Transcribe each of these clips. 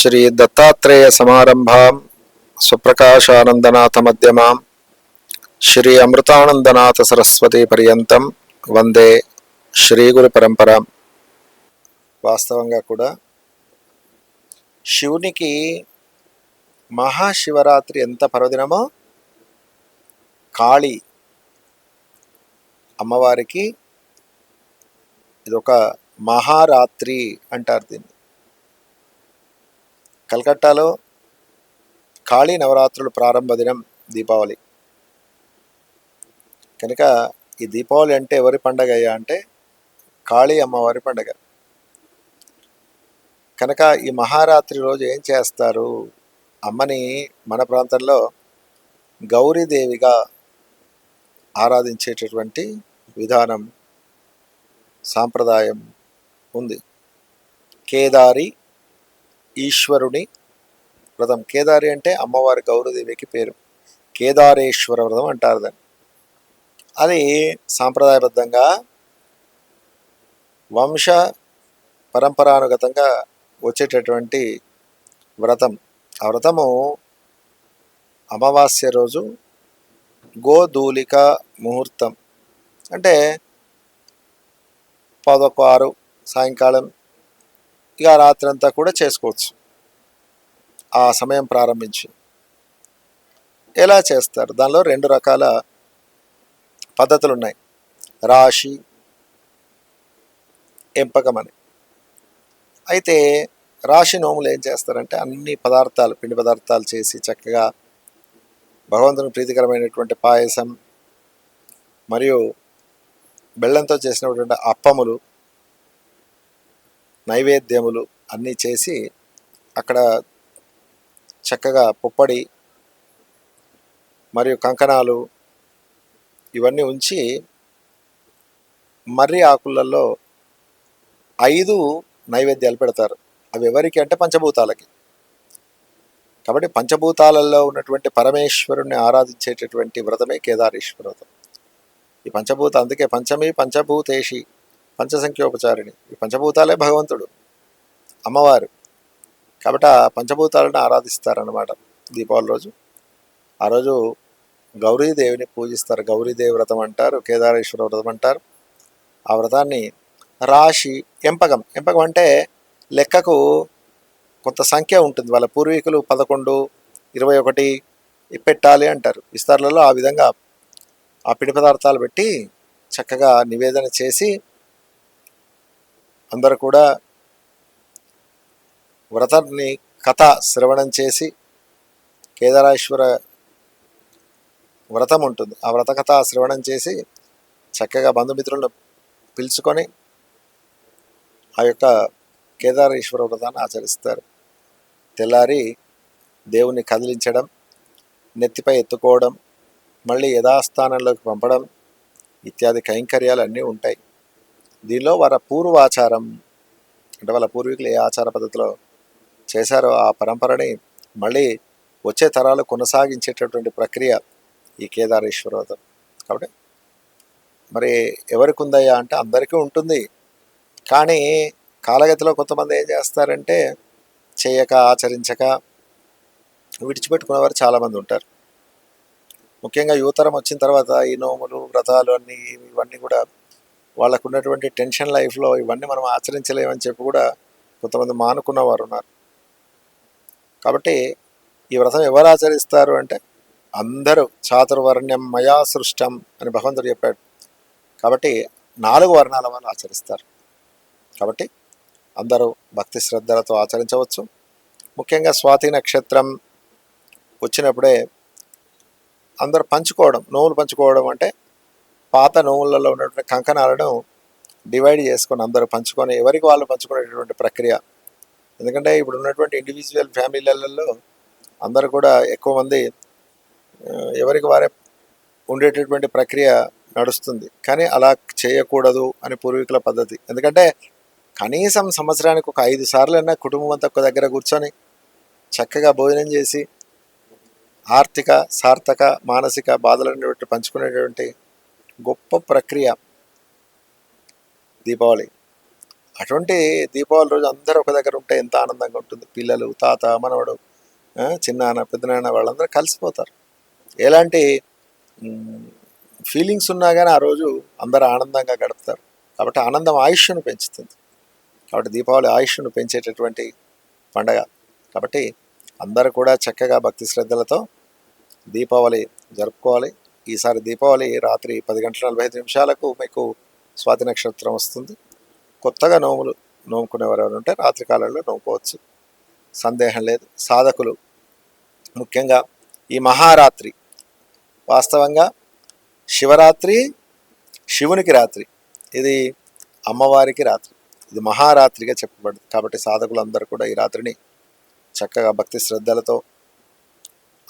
శ్రీ దత్తాత్రేయ సమారంభాం సుప్రకాశానందనాథ మధ్యమాం శ్రీ అమృతానందనాథ సరస్వతి పర్యంతం వందే శ్రీ గురు వాస్తవంగా కూడా శివునికి మహాశివరాత్రి ఎంత పర్వదినమో కాళీ అమ్మవారికి ఇదొక మహారాత్రి అంటారు దీన్ని. కలకట్టాలో కాళీ నవరాత్రులు ప్రారంభ దినం దీపావళి. కనుక ఈ దీపావళి అంటే ఎవరి పండగ అయ్యా అంటే కాళీ అమ్మవారి పండగ. కనుక ఈ మహారాత్రి రోజు ఏం చేస్తారు? అమ్మని మన ప్రాంతంలో గౌరీదేవిగా ఆరాధించేటటువంటి విధానం సాంప్రదాయం ఉంది. కేదారి ఈశ్వరుని వ్రతం. కేదారి అంటే అమ్మవారి గౌరదేవికి పేరు. కేదారేశ్వర వ్రతం అంటారు దాన్ని. అది సాంప్రదాయబద్ధంగా వంశ పరంపరానుగతంగా వచ్చేటటువంటి వ్రతం. ఆ వ్రతము అమావాస్య రోజు గోధూలిక ముహూర్తం. అంటే పదొక ఆరు సాయంకాలం ఇక రాత్రంతా కూడా చేసుకోవచ్చు. ఆ సమయం ప్రారంభించి. ఎలా చేస్తారు? దానిలో రెండు రకాల పద్ధతులు ఉన్నాయి రాశి ఎంపకం అని. అయితే రాశి నోములు ఏం చేస్తారంటే అన్ని పదార్థాలు పిండి పదార్థాలు చేసి చక్కగా భగవంతుని ప్రీతికరమైనటువంటి పాయసం మరియు బెల్లంతో చేసినటువంటి అప్పములు నైవేద్యములు అన్నీ చేసి అక్కడ చక్కగా పుప్పడి మరియు కంకణాలు ఇవన్నీ ఉంచి మర్రి ఆకులలో ఐదు నైవేద్యాలు పెడతారు. అవి ఎవరికి అంటే పంచభూతాలకి. కాబట్టి పంచభూతాలలో ఉన్నటువంటి పరమేశ్వరుణ్ణి ఆరాధించేటటువంటి వ్రతమే కేదారేశ్వర వ్రతం. ఈ పంచభూత అందుకే పంచమి పంచభూతేషి పంచసంఖ్యోపచారిణి. ఈ పంచభూతాలే భగవంతుడు అమ్మవారు. కాబట్టి ఆ పంచభూతాలను ఆరాధిస్తారన్నమాట దీపావళి రోజు. ఆ రోజు గౌరీదేవిని పూజిస్తారు. గౌరీదేవి వ్రతం అంటారు కేదారేశ్వర వ్రతం అంటారు. ఆ వ్రతాన్ని రాశి ఎంపకం. ఎంపకం అంటే లెక్కకు కొంత సంఖ్య ఉంటుంది. వాళ్ళ పూర్వీకులు పదకొండు ఇరవై ఒకటి పెట్టాలి అంటారు. విస్తారులలో ఆ విధంగా ఆ పిండి పదార్థాలు పెట్టి చక్కగా నివేదన చేసి అందరు కూడా వ్రతాన్ని కథ శ్రవణం చేసి కేదారేశ్వర వ్రతం ఉంటుంది. ఆ వ్రత కథ శ్రవణం చేసి చక్కగా బంధుమిత్రులను పిలుచుకొని ఆ యొక్క కేదారేశ్వర వ్రతాన్ని ఆచరిస్తారు. తెల్లారి దేవుణ్ణి కదిలించడం నెత్తిపై ఎత్తుకోవడం మళ్ళీ యథాస్థానంలోకి పంపడం ఇత్యాది కైంకర్యాలు అన్నీ ఉంటాయి. దీనిలో వాళ్ళ పూర్వాచారం అంటే వాళ్ళ పూర్వీకులు ఏ ఆచార పద్ధతిలో చేశారో ఆ పరంపరని మళ్ళీ వచ్చే తరాలు కొనసాగించేటటువంటి ప్రక్రియ ఈ కేదారేశ్వర వ్రతం కాబట్టి మరి ఎవరికి ఉందయ్యా అంటే అందరికీ ఉంటుంది. కానీ కాలగతిలో కొంతమంది ఏం చేస్తారంటే చేయక ఆచరించక విడిచిపెట్టుకునేవారు చాలామంది ఉంటారు. ముఖ్యంగా యువతరం వచ్చిన తర్వాత ఈ నోములు వ్రతాలు అన్నీ ఇవన్నీ కూడా వాళ్ళకు ఉన్నటువంటి టెన్షన్ లైఫ్లో ఇవన్నీ మనం ఆచరించలేమని చెప్పి కూడా కొంతమంది మానుకున్న వారు ఉన్నారు. కాబట్టి ఈ వ్రతం ఎవరు ఆచరిస్తారు అంటే అందరూ చాతుర్వర్ణ్యం మయా సృష్టం అని భగవంతుడు చెప్పాడు. కాబట్టి నాలుగు వర్ణాల వాళ్ళు ఆచరిస్తారు. కాబట్టి అందరూ భక్తి శ్రద్ధలతో ఆచరించవచ్చు. ముఖ్యంగా స్వాతి నక్షత్రం వచ్చినప్పుడే అందరూ పంచుకోవడం నోములు పంచుకోవడం అంటే పాత నోవులలో ఉన్నటువంటి కంకణాలను డివైడ్ చేసుకొని అందరూ పంచుకొని ఎవరికి వాళ్ళు పంచుకునేటటువంటి ప్రక్రియ. ఎందుకంటే ఇప్పుడు ఉన్నటువంటి ఇండివిజువల్ ఫ్యామిలీలలో అందరూ కూడా ఎక్కువ మంది ఎవరికి వారే ఉండేటటువంటి ప్రక్రియ నడుస్తుంది. కానీ అలా చేయకూడదు అని పూర్వీకుల పద్ధతి. ఎందుకంటే కనీసం సంవత్సరానికి ఒక ఐదు సార్లు అయినా కుటుంబం అంతా ఒక దగ్గర కూర్చొని చక్కగా భోజనం చేసి ఆర్థిక సార్థక మానసిక బాధలను పంచుకునేటువంటి గొప్ప ప్రక్రియ దీపావళి. అటువంటి దీపావళి రోజు అందరూ ఒక దగ్గర ఉంటే ఎంత ఆనందంగా ఉంటుంది. పిల్లలు తాత మనవడు చిన్నాన్న పెద్దనాన్న వాళ్ళందరూ కలిసిపోతారు. ఎలాంటి ఫీలింగ్స్ ఉన్నా కానీ ఆ రోజు అందరూ ఆనందంగా గడుపుతారు. కాబట్టి ఆనందం ఆయుష్ను పెంచుతుంది. కాబట్టి దీపావళి ఆయుష్ను పెంచేటటువంటి పండగ. కాబట్టి అందరూ కూడా చక్కగా భక్తి శ్రద్ధలతో దీపావళి జరుపుకోవాలి. ఈసారి దీపావళి రాత్రి పది గంటల నలభై ఐదు నిమిషాలకు మీకు స్వాతి నక్షత్రం వస్తుంది. కొత్తగా నోములు నోముకునేవారు ఎవరు ఉంటే రాత్రి కాలంలో నోముకోవచ్చు. సందేహం లేదు. సాధకులు ముఖ్యంగా ఈ మహారాత్రి వాస్తవంగా శివరాత్రి శివునికి రాత్రి. ఇది అమ్మవారికి రాత్రి. ఇది మహారాత్రిగా చెప్పబడింది కాబట్టి సాధకులందరూ కూడా ఈ రాత్రిని చక్కగా భక్తి శ్రద్ధలతో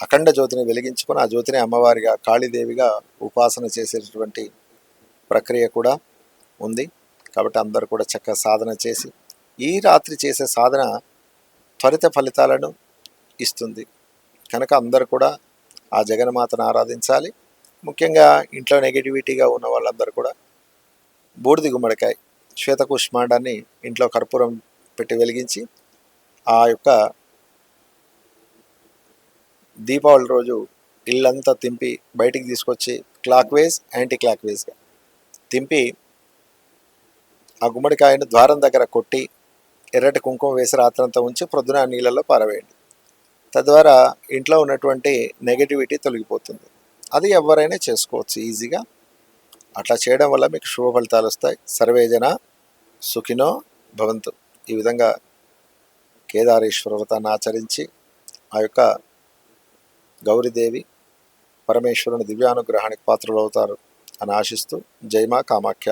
అఖండ జ్యోతిని వెలిగించుకొని ఆ జ్యోతిని అమ్మవారిగా కాళీదేవిగా ఉపాసన చేసేటటువంటి ప్రక్రియ కూడా ఉంది. కాబట్టి అందరూ కూడా చక్కగా సాధన చేసి ఈ రాత్రి చేసే సాధన త్వరిత ఫలితాలను ఇస్తుంది. కనుక అందరూ కూడా ఆ జగన్మాతను ఆరాధించాలి. ముఖ్యంగా ఇంట్లో నెగిటివిటీగా ఉన్న వాళ్ళందరూ కూడా బూడిది గుమ్మడికాయ శ్వేతకుష్మాండాన్ని ఇంట్లో కర్పూరం పెట్టి వెలిగించి ఆ యొక్క దీపావళి రోజు ఇల్లంతా తింపి బయటికి తీసుకొచ్చి క్లాక్ వేజ్ యాంటీ క్లాక్ వేజ్గా తింపి ఆ గుమ్మడికాయను ద్వారం దగ్గర కొట్టి ఎర్రటి కుంకుమ వేసి రాత్రంతా ఉంచి ప్రొద్దున నీళ్ళలో పారవేయండి. తద్వారా ఇంట్లో ఉన్నటువంటి నెగటివిటీ తొలగిపోతుంది. అది ఎవరైనా చేసుకోవచ్చు ఈజీగా. అట్లా చేయడం వల్ల మీకు శుభ ఫలితాలు వస్తాయి. సర్వేజన సుఖినో భవంతు. ఈ విధంగా కేదారేశ్వర వ్రతాన్ని ఆచరించి ఆ యొక్క గౌరీదేవి పరమేశ్వరుని దివ్యానుగ్రహానికి పాత్రలు అవుతారు అని ఆశిస్తూ జైమా కామాఖ్య.